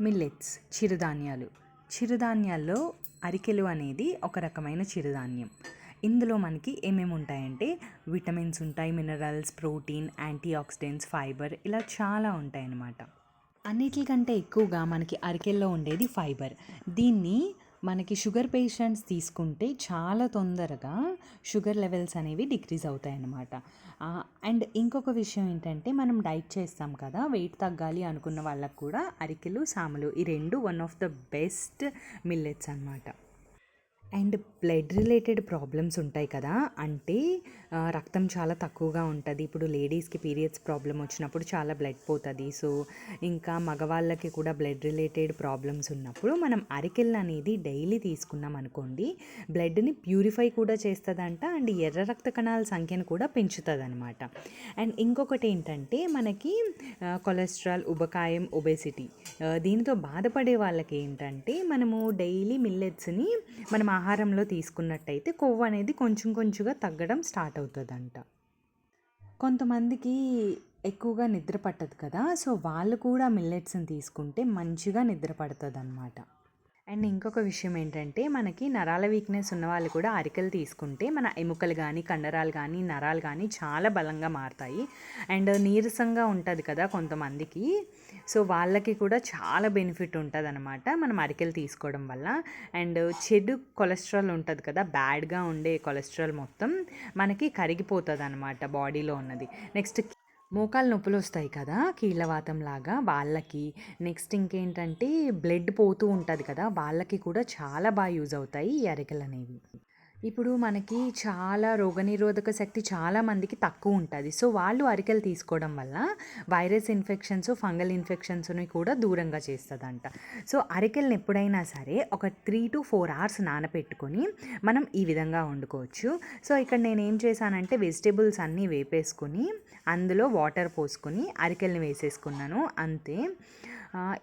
Millets చిరుధాన్యాలు. చిరుధాన్యాల్లో అరికెలు అనేది ఒక రకమైన చిరుధాన్యం. ఇందులో మనకి ఏమేమి ఉంటాయంటే విటమిన్స్ ఉంటాయి minerals protein antioxidants fibre ఇలా చాలా ఉంటాయి అన్నమాట అన్నిటికంటే ఎక్కువగా మనకి అరికెల్లో ఉండేది ఫైబర్. దీన్ని మనకి షుగర్ పేషెంట్స్ తీసుకుంటే చాలా తొందరగా షుగర్ లెవెల్స్ అనేవి డిక్రీజ్ అవుతాయి అన్నమాట అండ్ ఇంకొక విషయం ఏంటంటే మనం డైట్ చేస్తాం కదా వెయిట్ తగ్గాలి అనుకున్న వాళ్ళకు కూడా అరికెలు సాములు ఈ రెండు one of the best millets అన్నమాట. అండ్ బ్లడ్ రిలేటెడ్ ప్రాబ్లమ్స్ ఉంటాయి కదా అంటే రక్తం చాలా తక్కువగా ఉంటుంది. ఇప్పుడు లేడీస్కి పీరియడ్స్ ప్రాబ్లం వచ్చినప్పుడు చాలా బ్లడ్ పోతుంది. సో ఇంకా మగవాళ్ళకి కూడా బ్లడ్ రిలేటెడ్ ప్రాబ్లమ్స్ ఉన్నప్పుడు మనం అరికెల్ అనేది డైలీ తీసుకున్నాం అనుకోండి బ్లడ్ని ప్యూరిఫై కూడా చేస్తుందంట అండ్ ఎర్ర రక్త కణాల సంఖ్యను కూడా పెంచుతుంది అనమాట అండ్ ఇంకొకటి ఏంటంటే మనకి కొలెస్ట్రాల్ ఉబకాయం ఒబెసిటీ దీనితో బాధపడే వాళ్ళకి ఏంటంటే మనము డైలీ మిల్లెట్స్ని మనం ఆహారంలో తీసుకున్నట్టయితే కొవ్వు అనేది కొంచెం కొంచెంగా తగ్గడం స్టార్ట్ అవుతుందంట. కొంతమందికి ఎక్కువగా నిద్ర పట్టదు కదా సో వాళ్ళు కూడా మిల్లెట్స్ని తీసుకుంటే మంచిగా నిద్ర పడుతుంది అన్నమాట అండ్ ఇంకొక విషయం ఏంటంటే మనకి నరాల వీక్నెస్ ఉన్న వాళ్ళు కూడా అరికెలు తీసుకుంటే మన ఎముకలు కానీ కండరాలు కానీ నరాలు కానీ చాలా బలంగా మారుతాయి. అండ్ నీరసంగా ఉంటుంది కదా కొంతమందికి. సో వాళ్ళకి కూడా చాలా బెనిఫిట్ ఉంటుంది అనమాట మనం అరికెలు తీసుకోవడం వల్ల. అండ్ చెడు కొలెస్ట్రాల్ ఉంటుంది కదా బ్యాడ్గా ఉండే కొలెస్ట్రాల్ మొత్తం మనకి కరిగిపోతుంది అనమాట బాడీలో ఉన్నది. నెక్స్ట్ మోకాలు నొప్పులు వస్తాయి కదా కీళ్ళవాతం లాగా వాళ్ళకి. నెక్స్ట్ ఇంకేంటంటే బ్లడ్ పోతూ ఉంటుంది కదా వాళ్ళకి కూడా చాలా బాగా యూజ్ అవుతాయి ఈ అరికలు అనేవి ఇప్పుడు మనకి చాలా రోగనిరోధక శక్తి చాలా మందికి తక్కువ ఉంటుంది. సో వాళ్ళు అరికెలు తీసుకోవడం వల్ల వైరస్ ఇన్ఫెక్షన్స్ ఫంగల్ ఇన్ఫెక్షన్స్ని కూడా దూరంగా చేస్తుందంట. సో అరికెల్ని ఎప్పుడైనా సరే ఒక త్రీ టు ఫోర్ అవర్స్ నానబెట్టుకొని మనం ఈ విధంగా వండుకోవచ్చు. సో ఇక్కడ నేను ఏం చేశానంటే వెజిటేబుల్స్ అన్నీ వేపేసుకొని అందులో వాటర్ పోసుకొని అరికెల్ని వేసేసుకున్నాను. అంతే.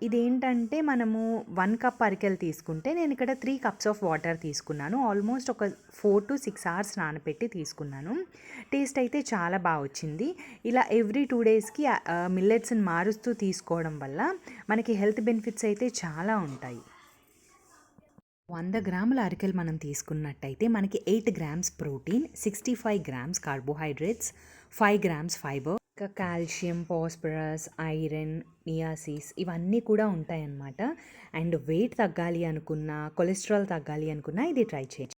ఇదేంటంటే మనము వన్ కప్ అరికెలు తీసుకుంటే నేను ఇక్కడ త్రీ కప్స్ ఆఫ్ వాటర్ తీసుకున్నాను. ఆల్మోస్ట్ ఒక ఫోర్ టు సిక్స్ అవర్స్ నానబెట్టి తీసుకున్నాను. టేస్ట్ అయితే చాలా బాగా వచ్చింది. ఇలా ఎవ్రీ టూ డేస్కి మిల్లెట్స్ని మారుస్తూ తీసుకోవడం వల్ల మనకి హెల్త్ బెనిఫిట్స్ అయితే చాలా ఉంటాయి. వంద గ్రాముల అరికెలు మనం తీసుకున్నట్టయితే మనకి eight grams protein sixty five grams carbohydrates five grams fibre ఇంకా కాల్షియం పాస్పరస్ ఐరన్ నియాసిస్ ఇవన్నీ కూడా ఉంటాయన్నమాట. అండ్ వెయిట్ తగ్గాలి అనుకున్నా కొలెస్ట్రాల్ తగ్గాలి అనుకున్నా ఇది ట్రై చేయండి.